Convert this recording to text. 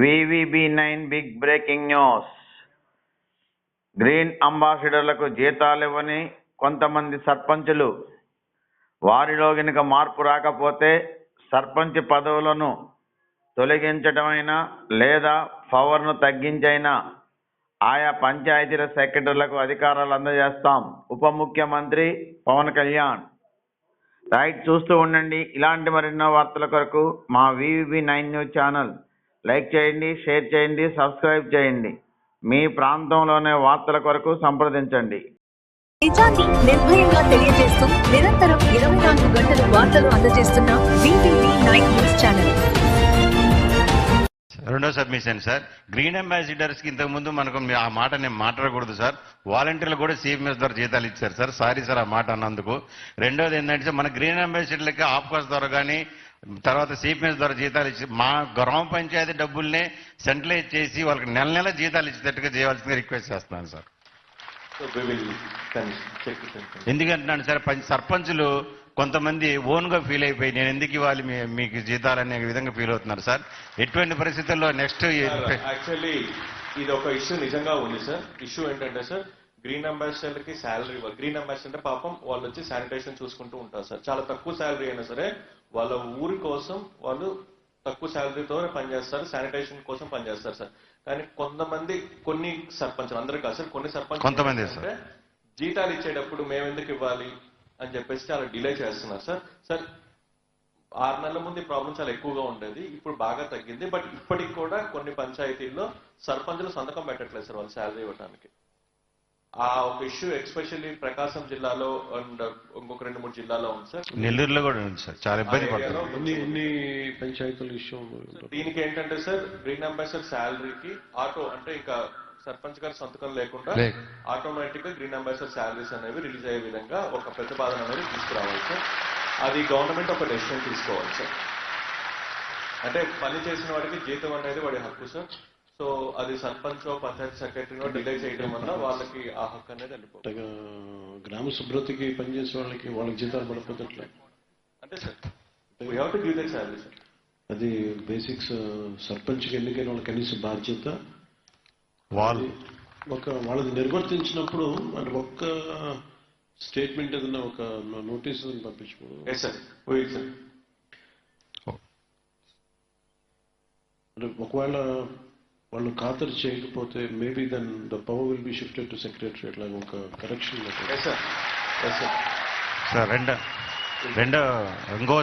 VVB nine big breaking news green అంబాసిడర్లకు జీతాలివ్వని కొంతమంది సర్పంచులు. వారిలో గనుక మార్పు రాకపోతే సర్పంచ్ పదవులను తొలగించటమైనా లేదా పవర్ను తగ్గించైనా ఆయా పంచాయతీల సెక్రటరీలకు అధికారాలు అందజేస్తాం. ఉప ముఖ్యమంత్రి పవన్ కళ్యాణ్. రైట్ చూస్తూ ఉండండి. ఇలాంటి మరెన్నో వార్తల కొరకు మా VVB nine news channel like చేయండి షేర్ చేయండి సబ్స్క్రైబ్ చేయండి. మీ ప్రాంతంలోనే వార్తల కొరకు సంప్రదించండి. నిజాన్ని నిర్భయంగా తెలియజేస్తూ నిరంతరం ఇరవై నాలుగు గంటలు వార్తలు అందజేస్తున్న బీబీబీ నైన్ న్యూస్ ఛానల్ రెండో సబ్మిషన్ సార్. గ్రీన్ అంబాసిడర్స్కి ఇంతకుముందు మనకు మీ- ఆ మాట నేను మాట్లాడకూడదు సార్. వాలంటీర్లు కూడా సిఎంఎస్ ద్వారా జీతాలు ఇచ్చారు సార్. సారీ సార్ ఆ మాట అన్నందుకు. రెండోది ఏంటంటే సార్, మన గ్రీన్ అంబాసిడర్లకి ఆఫ్కోర్స్ ద్వారా కానీ తర్వాత సిపిఎస్ ద్వారా జీతాలు ఇచ్చి మా గ్రామ పంచాయతీ డబ్బుల్నే సెంట్రలైజ్ చేసి వాళ్ళకి నెల నెల జీతాలు ఇచ్చేటట్టుగా చేయాల్సిందిగా రిక్వెస్ట్ చేస్తున్నాను సార్. ఎందుకంటున్నాను సార్ సర్పంచులు కొంతమంది ఓన్గా ఫీల్ అయిపోయి నేను ఎందుకు ఇవ్వాలి మీకు జీతాలు అనే విధంగా ఫీల్ అవుతున్నారు సార్? ఎటువంటి పరిస్థితుల్లో నెక్స్ట్ యాక్చువల్లీ ఇది ఒక ఇష్యూ నిజంగా ఉంది సార్. ఇష్యూ ఏంటంటే సార్ గ్రీన్ అంబాసిడర్కి శాలరీ గ్రీన్ అంబాసిడర్ పాపం వాళ్ళు వచ్చి శానిటేషన్ చూసుకుంటూ ఉంటారు సార్. చాలా తక్కువ శాలరీ అయినా సరే వాళ్ళ ఊరి కోసం వాళ్ళు తక్కువ శాలరీతో పనిచేస్తారు శానిటేషన్ కోసం పనిచేస్తారు సార్. కానీ కొంతమంది కొన్ని సర్పంచ్ అందరూ కాదు సార్ కొన్ని సర్పంచ్ కొంతమంది జీతాలు ఇచ్చేటప్పుడు మేము ఎందుకు ఇవ్వాలి అని చెప్పేసి చాలా డిలే చేస్తున్నారు సార్. సార్ ఆరు నెలల ముందు ప్రాబ్లం చాలా ఎక్కువగా ఉండేది ఇప్పుడు బాగా తగ్గింది. బట్ ఇప్పటికి కూడా కొన్ని పంచాయతీల్లో సర్పంచులు సంతకం పెట్టట్లేదు సార్ వాళ్ళు శాలరీ ఇవ్వడానికి ఆ ఒక ఇష్యూ ఎక్స్పెషల్లీ ప్రకాశం జిల్లాలో అండ్ ఇంకొక రెండు మూడు జిల్లాలో ఉంది సార్. నెల్లూరులో కూడా ఉంది సార్. చాలా ఇబ్బంది పంచాయతీలు ఇష్యూ దీనికి ఏంటంటే సార్ గ్రీన్ అంబాసిడర్ శాలరీకి ఆటో అంటే ఇంకా సర్పంచ్ గారి సంతకం లేకుండా ఆటోమేటిక్గా గ్రీన్ అంబాసిడర్ శాలరీస్ అనేవి రిలీజ్ అయ్యే విధంగా ఒక ప్రతిపాదన అనేది తీసుకురావాలి సార్. అది గవర్నమెంట్ ఒక డెసిషన్ తీసుకోవాలి సార్. అంటే పని చేసిన వాడికి జీతం అనేది వాడి హక్కు సార్. సో అది సర్పంచ్ పంచాయతీ సెక్రటరీనో డిలే చేయడం వల్ల వాళ్ళకి ఆ హక్కు అనేది వెళ్ళిపోతుంది. గ్రామ శుభ్రతకి పనిచేసే వాళ్ళకి వాళ్ళకి జీతాలు పడిపోతే ఎట్లా? అంటే sir. We have to give that salary sir అది బేసిక్స్ సర్పంచ్కి ఎన్నికైన వాళ్ళ కనీస బాధ్యత. వాళ్ళు. ఒక వాళ్ళది నిర్వర్తించినప్పుడు అంటే ఒక్క స్టేట్మెంట్ ఏదైనా ఒక నోటీస్ పంపించు. ఎస్ సార్ వీ సార్ అంటే ఒకవేళ వాళ్ళు ఖాతరు చేయకపోతే maybe then the power will be shifted to secretary అట్లా ఒక కరెక్షన్ సార్ రెండో రెండో ఇంకో